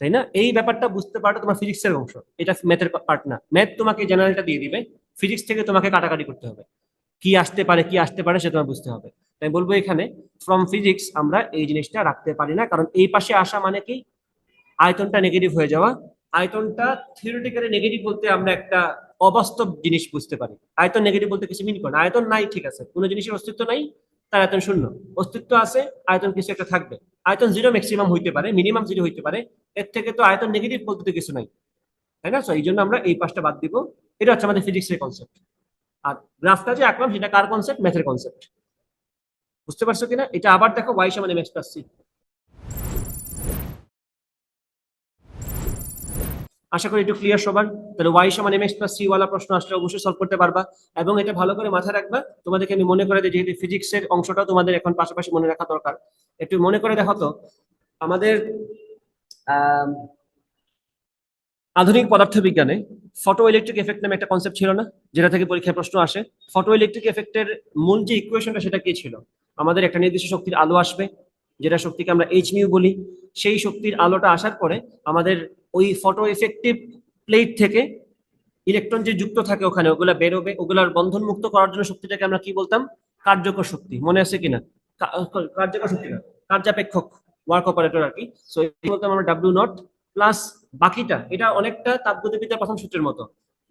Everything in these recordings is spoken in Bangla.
তাই না? এই ব্যাপারটা বুঝতে পারো তোমার ফিজিক্সের অংশ। এটা ম্যাথের পার্ট না। ম্যাথ তোমাকে জেনারেলটা দিয়ে দিবে। ফিজিক্স থেকে তোমাকে কাটাকাটি করতে হবে। কি আসতে পারে, কি আসতে পারে সেটা তোমার বুঝতে হবে। তাই বলব এখানে ফ্রম ফিজিক্স আমরা এই জিনিসটা রাখতে পারি না। কারণ এই পাশে আসা মানে কি? আয়তনটা নেগেটিভ হয়ে যাওয়া। আয়তনটা থিওরিটিক্যালি নেগেটিভ বলতে আমরা একটা অবাস্তব জিনিস বুঝতে পারি। আয়তন নেগেটিভ বলতে কিছু মিন করে না। আয়তন নাই, ঠিক আছে। কোনো জিনিসের অস্তিত্ব নাই, তার আয়তন শূন্য। অস্তিত্ব আছে, আয়তন কিছু একটা থাকবে। আয়তন জিরো ম্যাক্সিমাম হইতে পারে মিনিমাম জিরো হইতে পারে, এর থেকে তো আয়তন নেগেটিভ বলতে কিছু নাই। তাই না? সো এই জন্য আমরা এই পাশটা বাদ দিব। এটা হচ্ছে আমাদের ফিজিক্সের কনসেপ্ট আর গ্রাফটা যে আঁকলাম, সেটা কার কনসেপ্ট ম্যাথের কনসেপ্ট বুঝতে পারছ কিনা? এটা আবার দেখো ওয়াই সমান এম এক্স প্লাস সি আশা করি একটু ক্লিয়ার সবার। তাহলে ওয়াই সমান এম এক্স প্লাস সি ওয়ালা প্রশ্ন আসলে অবশ্যই সলভ করতে পারবা। এবং এটা ভালো করে মাথায় রাখবা। তোমাদেরকে আমি মনে করে দিই যেহেতু ফিজিক্সের অংশটা তোমাদের এখন পাশাপাশি মনে রাখা দরকার। একটু মনে করে দেখো তো আমাদের আম, আধুনিক পদার্থবিজ্ঞানে ফটো ইলেকট্রিক এফেক্ট নামে একটা কনসেপ্ট ছিল না যেটা থেকে পরীক্ষায় প্রশ্ন আসে। ফটো ইলেকট্রিক এফেক্টের মূল যে ইকুয়েশনটা সেটা কি ছিল? আমাদের একটা নির্দিষ্ট শক্তির আলো আসবে। যেটা শক্তিকে আমরা এইচ মিউ বলি, সেই শক্তির আলোটা আসার পরে আমাদের ওই ফটো এফেক্টিভ প্লেট থেকে ইলেকট্রন যে যুক্ত থাকে ওখানে, ওগুলা বেরোবে ওগুলার বন্ধন মুক্ত করার জন্য শক্তিটাকে আমরা কি বলতাম? কার্যকর শক্তি, মনে আছে কিনা? কার্যকর শক্তি না, কার্যাপেক্ষক ওয়ার্ক অপারেটর আর কি। সো বলতাম আমরা ডাব্লিউ নট প্লাস বাকিটা, এটা অনেকটা তাপগতিবিদ্যার প্রথম সূত্রের মতো।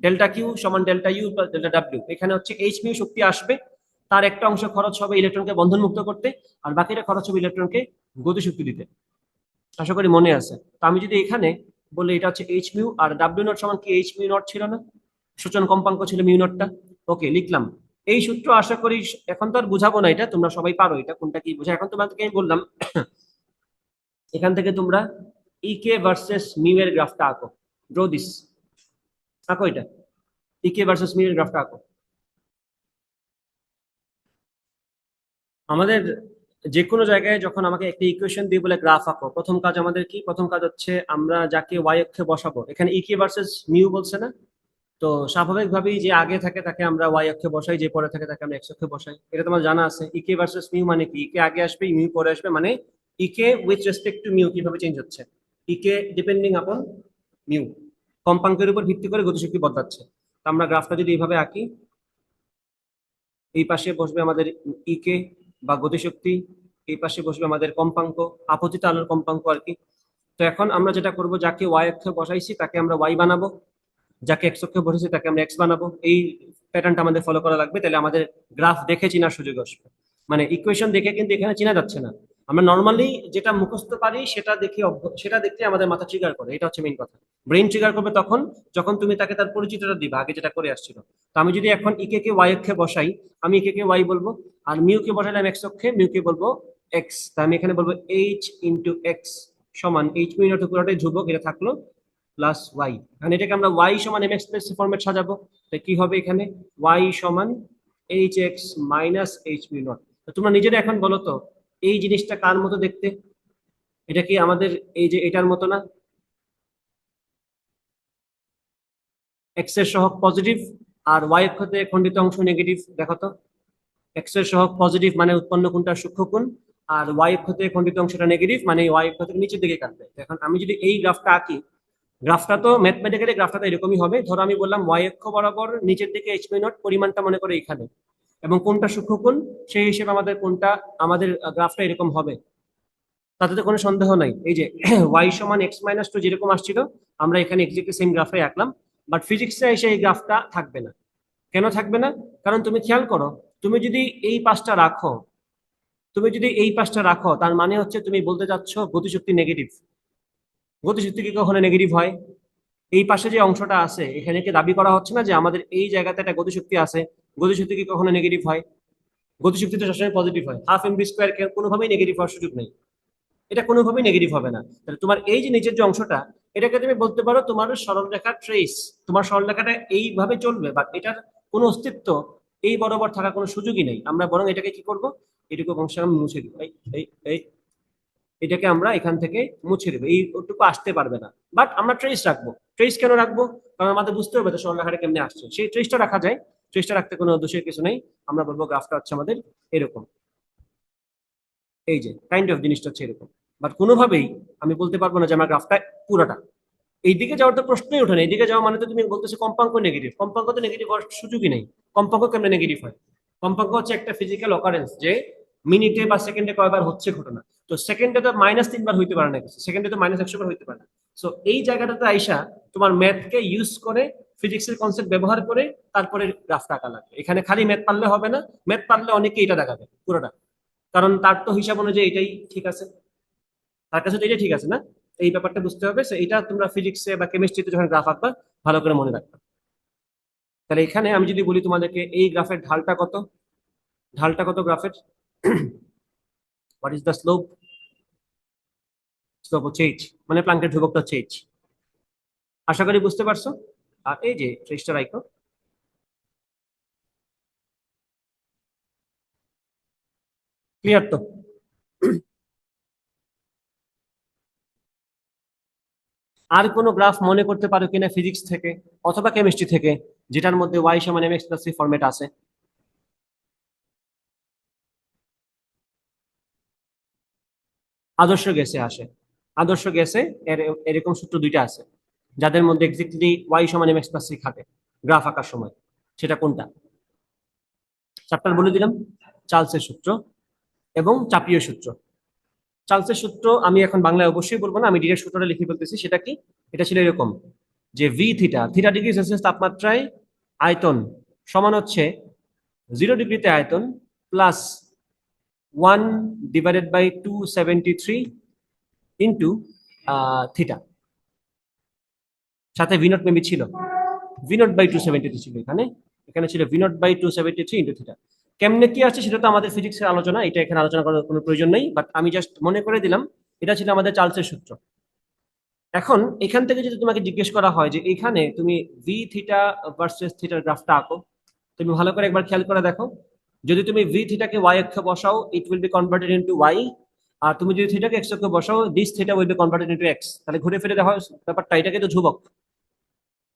ডেল্টা কিউ সমান delta U plus delta W এখানে হচ্ছে এইচ মিউ শক্তি আসবে তার একটা অংশ খরচ হবে ইলেকট্রনকে বন্ধন মুক্ত করতে, আর বাকিটা খরচ হবে ইলেকট্রনকে গতিশক্তি দিতে। আশা করি মনে আছে। তো আমি যদি এখানে বলি, এটা হচ্ছে এইচ মিউ আর ডাব্লিউ নট সমান কি? এইচ মিউ নট ছিল না? সূচন কম্পাঙ্ক ছিল মিউ নটটা ওকে লিখলাম। এই সূত্র আশা করি এখন তো আর বুঝাবো না এটা, তোমরা সবাই পারো এটা কোনটা কি বোঝা এখন তোমাদেরকে আমি বললাম, এখান থেকে তোমরা ইকে ভার্সেস মিউ এর গ্রাফটা আঁকো। ড্র দিস আঁকো এটা। ইকে ভার্সেস মিউ এর গ্রাফটা আঁকো। আমাদের যে কোনো জায়গায় যখন আমাকে একটা ইকুয়েশন দিয়ে বলে গ্রাফ আঁকো, প্রথম কাজ আমাদের কি? প্রথম কাজ হচ্ছে আমরা যাকে ওয়াই অক্ষে বসাবো। এখানে ইকে ভার্সেস মিউ বলছে না? তো স্বাভাবিকভাবেই যে আগে থাকে তাকে আমরা ওয়াই অক্ষে বসাই, যে পরে থাকে তাকে আমরা এক্স অক্ষে বসাই। এটা তোমার জানা আছে। ইকে ভার্সেস মিউ মানে কি? ইকে আগে আসবে মিউ পরে আসবে মানে ইকে উইথ রেসপেক্ট টু মিউ কীভাবে চেঞ্জ হচ্ছে? ইকে ডিপেন্ডিং আপন মিউ কম্পাঙ্কের উপর ভিত্তি করে গতিশক্তি বদলাচ্ছে। তো আমরা গ্রাফটা যদি এইভাবে আঁকি, এই পাশে বসবে আমাদের ইকে বা গতিশক্তি এই পাশে বসবে আমাদের কম্পাঙ্ক, আপতিত আলোর কম্পাঙ্ক আর কি। তো এখন আমরা যেটা করব, যাকে ওয়াই অক্ষে বসাইছি, তাকে আমরা ওয়াই বানাবো। যাকে এক্স অক্ষে বসেছি তাকে আমরা এক্স বানাবো। এই প্যাটার্নটা আমাদের ফলো করা লাগবে। তাহলে আমাদের গ্রাফ দেখে চেনার সুযোগ আসবে। মানে ইকুয়েশন দেখে কিন্তু এখানে চেনা যাচ্ছে না। আমরা নর্মালি যেটা মুখস্থ পারি, সেটা দেখে সেটা দেখতে আমাদের মাথা ট্রিগার করে। এটা হচ্ছে মেইন কথা। ব্রেন ট্রিগার করবে তখন, যখন তুমি তাকে তার পরিচিতটা দিবা, আগে যেটা করে আসছিল। তো আমি যদি এখন ইকে কে ওয়াই অক্ষে বসাই, আমি ইকে কে ওয়াই বলব, আর মিউ কে বসাইলাম এক্স অক্ষে মিউ কে বলব এক্স তা আমি এখানে বলব এইচ ইন্টু এক্স সমান এইচ মিউ নট পুরোটাই ধ্রুবক, এটা থাকল প্লাস ওয়াই এখন এটাকে আমরা ওয়াই সমান এম এক্স প্লাস ফরম্যাট সাজাবো। তো কি হবে এখানে? ওয়াই সমান H X minus H mu naught তোমরা নিজেরা এখন বলো তো এই জিনিসটা কার মতো দেখতে? এটা কি আমাদের এই যে এটার মতো না? এক্সের সহগ পজিটিভ আর ওয়াই অক্ষতে খণ্ডিত অংশ নেগেটিভ দেখো তো। এক্সের সহগ পজিটিভ মানে উৎপন্ন কোণটা সূক্ষ্ম কোণ আর ওয়াই অক্ষতে খণ্ডিত অংশটা নেগেটিভ মানে ওয়াই অক্ষ নিচের দিকে কাটবে। এখন আমি যদি এই গ্রাফটা আঁকি গ্রাফটা তো ম্যাথমেটিক্যালি গ্রাফটা তো এরকমই হবে। ধরো আমি বললাম ওয়াই অক্ষ বরাবর নিচের দিকে এইচ নট পরিমাণটা মনে করে এখানে। এবং কোনটা সূক্ষ্ম কোণ, সেই হিসেবে আমাদের কোনটা, আমাদের গ্রাফটা এরকম হবে। তাতে তো কোনো সন্দেহ নাই। এই যে ওয়াই সমান এক্স মাইনাস টু যেরকম আসছিল, আমরা এখানে এক্সাক্টলি সেম গ্রাফে আঁকলাম। বাট ফিজিক্সে এসে এই গ্রাফটা থাকবে না। কেন থাকবে না? কারণ তুমি খেয়াল করো, তুমি যদি এই পাশটা রাখো, তুমি যদি এই পাশটা রাখো, তার মানে হচ্ছে তুমি বলতে চাচ্ছ গতিশক্তি নেগেটিভ গতিশক্তি কি কখনো নেগেটিভ হয়? এই পাশে যে অংশটা আছে, এখানে কি দাবি করা হচ্ছে না যে আমাদের এই জায়গাতে একটা গতিশক্তি আছে? গতিশক্তি কি কখনো নেগেটিভ হয়? গতিশক্তি তো সবসময় পজিটিভ হয়। হাফ এম বি স্কোয়ার কোনোভাবেই নেগেটিভ হওয়ার সুযোগ নেই। এটা কোনোভাবেই নেগেটিভ হবে না। তাহলে তোমার এই যে নিচের যে অংশটা, এটাকে তুমি বলতে পারো তোমার সরলরেখা ট্রেস তোমার সরলরেখাটা এইভাবে চলবে বাট এটার কোনো অস্তিত্ব এই বরাবর থাকার কোনো সুযোগই নেই। আমরা বরং এটাকে কি করব? এটুকু অংশ আমি মুছে দিব। এই এই এই, এটাকে আমরা এখান থেকে মুছে দেবো। এই ওটুকু আসতে পারবে না। বাট আমরা ট্রেস রাখব। ট্রেস কেন রাখব? কারণ আমাদের বুঝতে হবে তো সরলরেখাটা কেমনে আসছে। সেই ট্রেসটা রাখা যায় ট্রেসটা রাখতে কোনো দোষের কিছু নেই। আমরা বলব গ্রাফটা হচ্ছে আমাদের এরকম। এই যে কাইন্ড অফ জিনিসটা হচ্ছে এরকম। বাট কোনোভাবেই আমি বলতে পারব না যে আমার গ্রাফটা পুরোটা। এইদিকে যাওয়ার তো প্রশ্নই ওঠে না। এইদিকে যাওয়া মানে তো তুমি বলতেছো কম্পাঙ্ক নেগেটিভ কম্পাঙ্ক তো নেগেটিভ হওয়ার সুযোগই নেই। কম্পাঙ্ক কেমন নেগেটিভ হয়? কম্পাঙ্ক হচ্ছে একটা ফিজিক্যাল অকারেন্স যে মিনিটে বা সেকেন্ডে কয়বার হচ্ছে ঘটনা। তো সেকেন্ডে তো মাইনাস তিনবার হইতে পারে না কিছু। সেকেন্ডে তো মাইনাস একশো বার হইতে পারে না। সো এই জায়গাটাতে আইসা তোমার ম্যাথকে ইউজ করে ফিজিক্সের কনসেপ্ট ব্যবহার করে তারপরে গ্রাফটা আঁকা লাগবে এখানে খালি ম্যাথ পারলে হবে না, ম্যাথ পারলে অনেকে এটা দেখাবে, পুরোটা। কারণ তার তো হিসাব অনুযায়ী এটাই ঠিক আছে। তার কাছে তো এটাই ঠিক আছে না? এই ব্যাপারটা বুঝতে হবে। এটা তোমরা ফিজিক্সে বা কেমিস্ট্রিতে যখন গ্রাফ আঁকবা, ভালো করে মনে রাখবে। তাহলে এখানে আমি যদি বলি তোমাদেরকে, এই গ্রাফের ঢালটা কত? ঢালটা কত গ্রাফের what is the slope slope হচ্ছে এইচ মানে প্লাঙ্কের ধ্রুবকটা হচ্ছে এইচ আশা করি বুঝতে পারছ? আর এই যে ট্রেসটার আইকো ক্লিয়ার তো? আর কোনো গ্রাফ মনে করতে পারো কিনা ফিজিক্স থেকে অথবা কেমিস্ট্রি থেকে যেটার মধ্যে ওয়াই সমান এম এক্স প্লাস ফরম্যাট আছে? আদর্শ গ্যাসে আসে। আদর্শ গ্যাসে এর এরকম সূত্র দুইটা আছে। যাদের মধ্যে এক্সাক্টলি ওয়াই সমান এম এক্স প্লাস সি খাটে গ্রাফ আঁকার সময়, সেটা কোনটা? চ্যাপ্টার বলে দিলাম, চার্লসের সূত্র এবং চাপীয় সূত্র। চার্লসের সূত্র আমি এখন বাংলায় অবশ্যই বলব না, আমি ডিরেক্ট সূত্রটা লিখে বলতেছি সেটা কি? এটা ছিল এরকম যে V theta theta degree Celsius তাপমাত্রায় আয়তন সমান হচ্ছে জিরো ডিগ্রিতে আয়তন plus one divided by two seventy three into theta সাথে ভিনট মেবি ছিল। V naught by two seventy three ছিল এখানে। এখানে ছিল V naught by two seventy three into theta কেমনে কি আছে সেটা তো আমাদের ফিজিক্সের আলোচনা, এটা এখানে আলোচনা করার কোনো প্রয়োজন নেই বাট আমি জাস্ট মনে করে দিলাম, এটা ছিল আমাদের চার্লসের সূত্র। এখন এখান থেকে যদি তোমাকে জিজ্ঞেস করা হয় যে এখানে তুমি ভি থিটা ভার্সেস থিটার গ্রাফটা আঁকো, তুমি ভালো করে একবার খেয়াল করে দেখো। যদি তুমি ভি থিটাকে ওয়াই অক্ষ বসাও it will be converted into Y আর তুমি যদি থিটাকে এক্স অক্ষ বসাও this theta will be converted into X তাহলে ঘুরে ফিরে দেখো, ব্যাপারটা, এটাকে তো ধ্রুবক।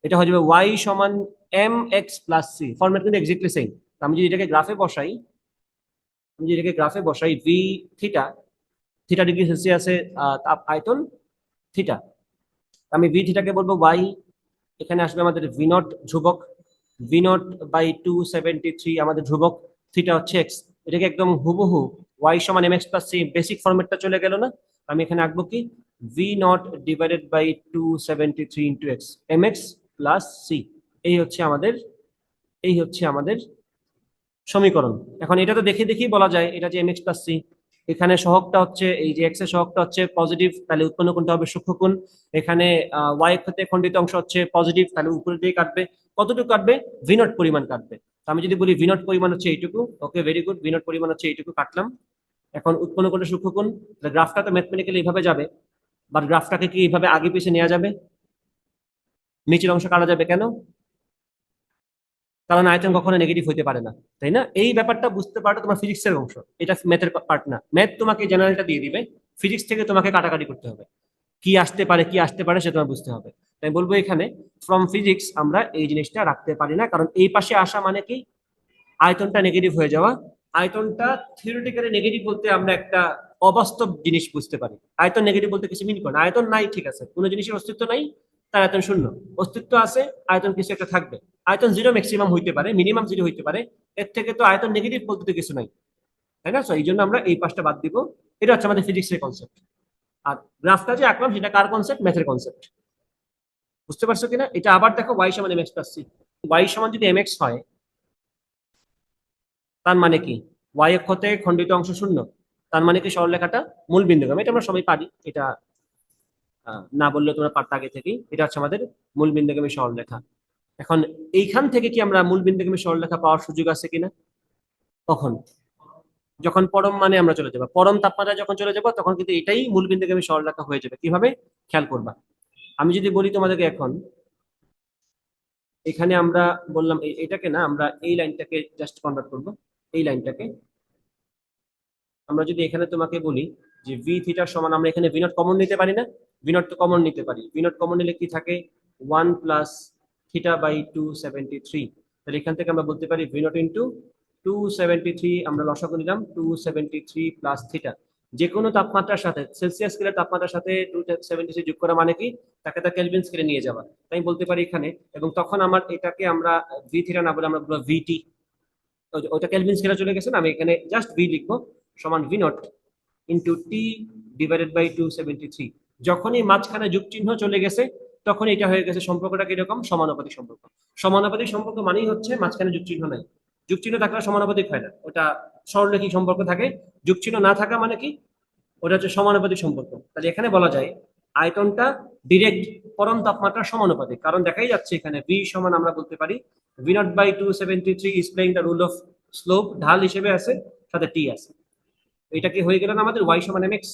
এটা হয়ে যাবে ওয়াই সমান M X plus C format কিন্তু এক্সাক্টলি সেম আমি যদি এটাকে গ্রাফে বসাই, আমি যদি এটাকে গ্রাফে বসাই ভি থিটা থিটা ডিগ্রি সেলসিয়াসে তাপ আয়তন থিটা আমি ভি থিটাকে বলব ওয়াই এখানে আসবে আমাদের ভি নট ধ্রুবক। V naught by two seventy three আমাদের ধ্রুবক থিটা হচ্ছে এক্স এটাকে একদম হুবহু ওয়াই সমান M X plus C basic ফর্মেটটা চলে গেল না। আমি এখানে আঁকবো কি? V naught divided by two seventy three into X M X plus C এই হচ্ছে আমাদের, এই হচ্ছে আমাদের সমীকরণ। এখন এটা তো দেখে দেখেই বলা যায়, এটা যে এম এক্স প্লাস সি এখানে সহগটা হচ্ছে, এই যে এক্সের সহগটা হচ্ছে পজিটিভ তাহলে উৎপন্ন কোণটা হবে সূক্ষ্মকোণ এখানে ওয়াই ক্ষেত্রে খণ্ডিত অংশ হচ্ছে পজিটিভ তাহলে উপরে দিয়ে কাটবে। কতটুকু কাটবে? ভিনট পরিমাণ কাটবে। আমি যদি বলি ভিনট পরিমাণ হচ্ছে এইটুকু ওকে ভেরি গুড ভিনট পরিমাণ হচ্ছে এইটুকু কাটলাম। এখন উৎপন্ন কোণটা সূক্ষ্মকোণ গ্রাফটা তো ম্যাথমেটিক্যালি এইভাবে যাবে বাট গ্রাফটাকে কি এইভাবে আগে পিছিয়ে নেওয়া যাবে? নিচের অংশ কাটা যাবে কেন? কারণ আয়তন কখনো নেগেটিভ হতে পারে না, তাই না? এই ব্যাপারটা বুঝতে পারো তোমার ফিজিক্সের অংশ। এটা ম্যাথের পার্ট না। ম্যাথ তোমাকে জেনারেলটা দিয়ে দিবে। ফিজিক্স থেকে তোমাকে কাটাকাটি করতে হবে। কি আসতে পারে, কি আসতে পারে সেটা তোমার বুঝতে হবে। তাই বলব এখানে ফ্রম ফিজিক্স আমরা এই জিনিসটা রাখতে পারি না। কারণ এই পাশে আসা মানে কি? আয়তনটা নেগেটিভ হয়ে যাওয়া। আয়তনটা থিওরিটিক্যালি নেগেটিভ বলতে আমরা একটা অবাস্তব জিনিস বুঝতে পারি। আয়তন নেগেটিভ বলতে কিছু মিন করে আয়তন নাই, ঠিক আছে। কোনো জিনিসের অস্তিত্ব নাই। তার আয়তন শূন্য। অস্তিত্ব আছে, আয়তন কিছু একটা থাকবে। আয়তন জিরো ম্যাক্সিমাম হইতে পারে মিনিমাম জিরো হইতে পারে। এর থেকে তো আয়তন নেগেটিভ বলতে কিছু নাই। তাই না? এই জন্য আমরা এই পাশটা বাদ দিব। এটা হচ্ছে আমাদের ফিজিক্সের কনসেপ্ট আর গ্রাফটা যে আঁকলাম, সেটা কার কনসেপ্ট ম্যাথের কনসেপ্ট বুঝতে পারছ কিনা? এটা আবার দেখো ওয়াই সমান M X plus C Y সমান যদি এম এক্স হয়, তার মানে কি? ওয়াই অক্ষতে খণ্ডিত অংশ শূন্য। তার মানে কি সরলরেখাটা? মূল বিন্দুগামী এটা আমরা সবাই পারি। এটা না বললে তোমরা পারতে আগে থেকেই। এটা হচ্ছে আমাদের মূল বিন্দুগামী সরলরেখা। এখন এইখান থেকে কি আমরা মূল বিন্দুগামী সরলরেখা পাওয়ার সুযোগ আছে কিনা? কখন? যখন পরম মানে আমরা চলে যাব। পরম তাপমাত্রা যখন চলে যাব, তখন কিন্তু এটাই মূল বিন্দুগামী সরলরেখা হয়ে যাবে। কীভাবে? খেয়াল করবা। আমি যদি বলি তোমাদেরকে এখন, এখানে আমরা বললাম এটাকে না, আমরা এই লাইনটাকে জাস্ট কনভার্ট করব। এই লাইনটাকে। আমরা যদি এখানে তোমাকে বলি যে ভি থিটার সমান, আমরা এখানে ভিনট কমন নিতে পারি না। তো কমন নিতে পারি। ভিনট কমন নিলে কি থাকে? One plus theta by two seventy three তাহলে এখান থেকে আমরা বলতে পারি V naught into two seventy three আমরা লসাগু নিলাম two seventy three plus theta যে কোনো তাপমাত্রার সাথে সেলসিয়াস স্কেলের তাপমাত্রার সাথে টু সেভেন্টি যোগ করা মানে কি? তাকে তা কেলভিন স্কেলে নিয়ে যাওয়া। তাই বলতে পারি এখানে, এবং তখন আমার এটাকে আমরা ভি থিটা না বলে আমরা বলব ভিটি ওটা কেলভিন স্কেলে চলে গেছে না? আমি এখানে জাস্ট ভি লিখব, সমান V naught into T divided by two seventy three যখনই মাঝখানে যুগ চিহ্ন চলে গেছে তখন এটা হয়ে গেছে সম্পর্কটা কীরকম? সমানুপাতিক সম্পর্ক। সমানুপাতিক সম্পর্ক মানেই হচ্ছে মাঝখানে যুগ চিহ্ন নাই। যুগ চিহ্ন থাকলে সমানুপাতিক হয় না। ওটা সরলরেখী সম্পর্ক থাকে। যুগ চিহ্ন না থাকা মানে কি? ওটা হচ্ছে সমানুপাতিক সম্পর্ক। তাহলে এখানে বলা যায়, আয়তনটা ডিরেক্ট পরম তাপমাত্রা সমানুপাতিক। কারণ দেখাই যাচ্ছে এখানে ভি সমান আমরা বলতে পারি V naught by two seventy three is playing the rule of slope ঢাল হিসেবে আছে, সাথে টি আছে। এটা কি হয়ে গেল না আমাদের? ওয়াই সমান এমএক্স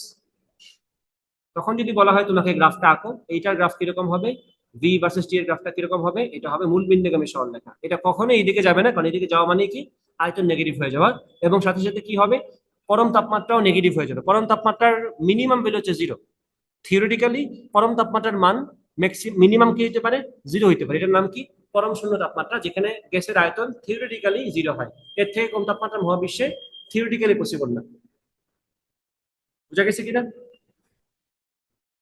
তখন যদি বলা হয় তোমাকে গ্রাফটা আঁকো, এইটার গ্রাফ কীরকম হবে? ভি ভার্সেস টি এর গ্রাফটা কীরকম হবে? এটা হবে মূল বিন্দুগামী সরল লেখা এটা কখনো এইদিকে যাবে না, কারণ এইদিকে যাওয়া মানে কি? আয়তন নেগেটিভ হয়ে যাওয়া। এবং সাথে সাথে কি হবে? পরম তাপমাত্রাও নেগেটিভ হয়ে যাবে। পরম তাপমাত্রার মিনিমাম ভ্যালু হচ্ছে জিরো থিওরিটিক্যালি পরম তাপমাত্রার মান ম্যাক্সিমাম মিনিমাম কি হতে পারে? জিরো হতে পারে। এটার নাম কি? পরম শূন্য তাপমাত্রা, যেখানে গ্যাসের আয়তন থিওরিটিক্যালি জিরো হয়। এর থেকে কম তাপমাত্রা মহাবিশ্বে থিওরিটিক্যালি পসিবল না। বুঝা গেছে কিনা?